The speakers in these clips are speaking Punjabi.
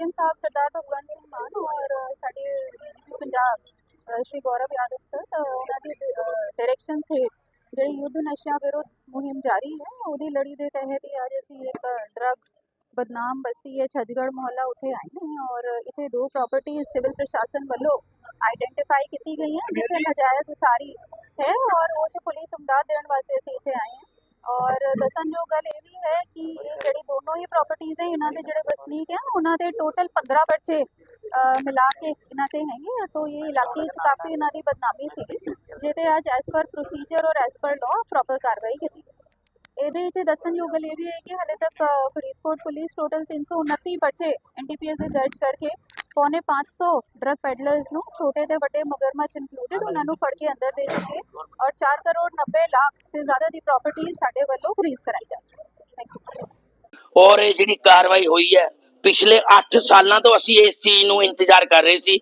ਸੀਐਮ ਸਾਹਿਬ ਸਰਦਾਰ ਭਗਵੰਤ ਸਿੰਘ ਮਾਨ ਔਰ ਸਾਡੇ ਡੀਜੀਪੀ ਪੰਜਾਬ ਅ, ਸ਼੍ਰੀ ਗੌਰਵ ਯਾਦਵ ਸਰ ਤਾਂ ਉਹਨਾਂ ਦੀ ਡਾਇਰੈਕਸ਼ਨ ਹੇਠ ਜਿਹੜੀ ਯੁੱਧ ਨਸ਼ਿਆਂ ਵਿਰੁੱਧ ਮੁਹਿੰਮ ਜਾਰੀ ਹੈ ਉਹਦੀ ਲੜੀ ਦੇ ਤਹਿਤ ਹੀ ਅੱਜ ਅਸੀਂ ਇੱਕ ਡਰਗ ਬਦਨਾਮ ਬਸਤੀ ਹੈ ਛੱਜਗੜ੍ਹ ਮੁਹੱਲਾ ਉੱਥੇ ਆਏ ਹਾਂ ਔਰ ਇੱਥੇ ਦੋ ਪ੍ਰਾਪਰਟੀਆਂ ਸਿਵਲ ਪ੍ਰਸ਼ਾਸਨ ਵੱਲੋਂ ਆਈਡੈਂਟੀਫਾਈ ਕੀਤੀ ਗਈਆਂ ਜਿੱਥੇ ਨਜਾਇਜ਼ ਉਸਾਰੀ ਹੈ ਔਰ ਉਹ 'ਚ ਪੁਲਿਸ ਇਮਦਾਦ ਦੇਣ ਵਾਸਤੇ ਅਸੀਂ ਇੱਥੇ ਆਏ ਹਾਂ ਔਰ ਦੱਸਣਯੋਗ ਗੱਲ ਇਹ ਵੀ ਹੈ ਕਿ ਇਹ ਜਿਹੜੀ ਦੋਨੋਂ ਹੀ ਪ੍ਰਾਪਰਟੀਆਂ ਹੈ, ਇਹਨਾਂ ਦੇ ਜਿਹੜੇ ਵਸਨੀਕ ਹੈ, ਉਹਨਾਂ ਦੇ ਟੋਟਲ 15 ਬੱਚੇ ਮਿਲਾ ਕੇ ਇਹਨਾਂ ਤੇ ਹੈਗੇ ਆ ਤਾਂ ਇਹ ਇਲਾਕੇ 'ਚ ਕਾਫੀ ਇਹਨਾਂ ਦੀ ਬਦਨਾਮੀ ਸੀਗੀ, ਜਿਹਦੇ ਅੱਜ ਐਸ ਪਰ ਪ੍ਰੋਸੀਜਰ ਔਰ ਐਸ ਪਰ ਲਾਅ ਪ੍ਰੋਪਰ ਕਾਰਵਾਈ ਕੀਤੀ ਗਈ। ਇਹਦੇ ਵਿੱਚ ਦੱਸਣਯੋਗ ਗੱਲ ਇਹ ਵੀ ਹੈ ਕਿ ਹਲੇ ਤੱਕ ਫਰੀਦਕੋਟ ਪੁਲਿਸ ਟੋਟਲ 329 ਬੱਚੇ ਐਨਡੀਪੀਐਸ ਦੇ ਦਰਜ ਕਰਕੇ ਪੌਣੇ 500 ਡਰਗ ਪੈਡਲਰਸ ਨੂੰ ਛੋਟੇ ਤੇ ਵੱਡੇ ਮਗਰਮੱਛ ਇਨਕਲੂਡਡ ਉਹਨਾਂ ਨੂੰ ਫੜ ਕੇ ਅੰਦਰ ਦੇ ਚੁੱਕੇ ਔਰ 4 ਕਰੋੜ 90 ਲੱਖ ਸੇ ਜ਼ਿਆਦਾ ਦੀ ਪ੍ਰਾਪਰਟੀ ਸਾਡੇ ਵੱਲੋਂ ਫਰੀਜ਼ ਕਰਾਈ ਜਾ ਚੁੱਕੀ ਔਰ ਇਹ ਜਿਹੜੀ ਕਾਰਵਾਈ ਹੋਈ ਹੈ, ਪਿਛਲੇ 8 ਸਾਲਾਂ ਤੋਂ ਅਸੀਂ ਇਸ ਚੀਜ਼ ਨੂੰ ਇੰਤਜ਼ਾਰ ਕਰ ਰਹੇ ਸੀ।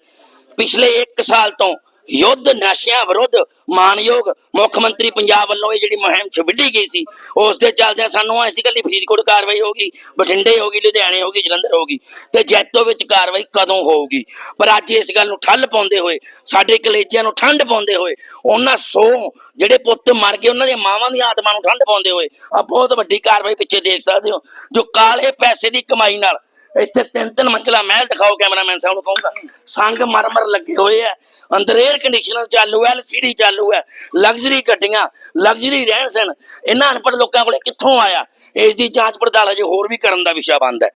ਪਿਛਲੇ 1 ਸਾਲ ਤੋਂ ਯੁੱਧ ਨਸ਼ਿਆਂ ਵਿਰੁੱਧ ਮਾਨਯੋਗ ਮੁੱਖ ਮੰਤਰੀ ਪੰਜਾਬ ਵੱਲੋਂ ਇਹ ਜਿਹੜੀ ਮੁਹਿੰਮ ਛਵਿੱਡੀ ਗਈ ਸੀ, ਉਸ ਦੇ ਚੱਲਦਿਆਂ ਸਾਨੂੰ ਐਸੀ ਕੱਲੀ ਫਰੀਦਕੋਟ ਕਾਰਵਾਈ ਹੋਗੀ ਬਠਿੰਡੇ ਹੋਗੀ ਲੁਧਿਆਣੇ ਹੋਗੀ ਜਲੰਧਰ ਹੋਗੀ ਤੇ ਜੈਤੋ ਵਿੱਚ ਕਾਰਵਾਈ ਕਦੋਂ ਹੋਊਗੀ? ਪਰ ਅੱਜ ਇਸ ਗੱਲ ਨੂੰ ਠੱਲ ਪਾਉਂਦੇ ਹੋਏ, ਸਾਡੇ ਕਲੇਜਿਆਂ ਨੂੰ ਠੰਡ ਪਾਉਂਦੇ ਹੋਏ, ਉਹਨਾਂ ਸੋ ਜਿਹੜੇ ਪੁੱਤ ਮਰ ਗਏ, ਉਹਨਾਂ ਦੀਆਂ ਮਾਵਾਂ ਦੀਆਂ ਆਤਮਾ ਨੂੰ ਠੰਡ ਪਾਉਂਦੇ ਹੋਏ ਆ ਬਹੁਤ ਵੱਡੀ ਕਾਰਵਾਈ ਪਿੱਛੇ ਦੇਖ ਸਕਦੇ ਹੋ, ਜੋ ਕਾਲੇ ਪੈਸੇ ਦੀ ਕਮਾਈ ਨਾਲ ਇੱਥੇ ਤਿੰਨ ਤਿੰਨ ਮੰਜ਼ਲਾ ਮਹਿਲ ਦਿਖਾਓ ਕੈਮਰਾਮੈਨ ਸਾਹਿਬ ਨੂੰ ਕਹੂੰਗਾ। ਸੰਗ ਮਰਮਰ ਲੱਗੇ ਹੋਏ ਆ। ਅੰਦਰ 에ਅਰ ਕੰਡੀਸ਼ਨਰ ਚਾਲੂ ਹੈ ਐਲਸੀਡੀ ਚਾਲੂ ਹੈ ਲਗਜ਼ਰੀ ਗੱਡੀਆਂ ਲਗਜ਼ਰੀ ਰਹਿਣ ਸਹਿਣ। ਇਹਨਾਂ ਅਨਪੜ੍ਹ ਲੋਕਾਂ ਕੋਲੇ ਕਿੱਥੋਂ ਆਇਆ? ਇਸ ਦੀ ਜਾਂਚ ਪੜਤਾਲ ਅਜੇ ਹੋਰ ਵੀ ਕਰਨ ਦਾ ਵਿਸ਼ਾ ਬਣਦਾ ਹੈ।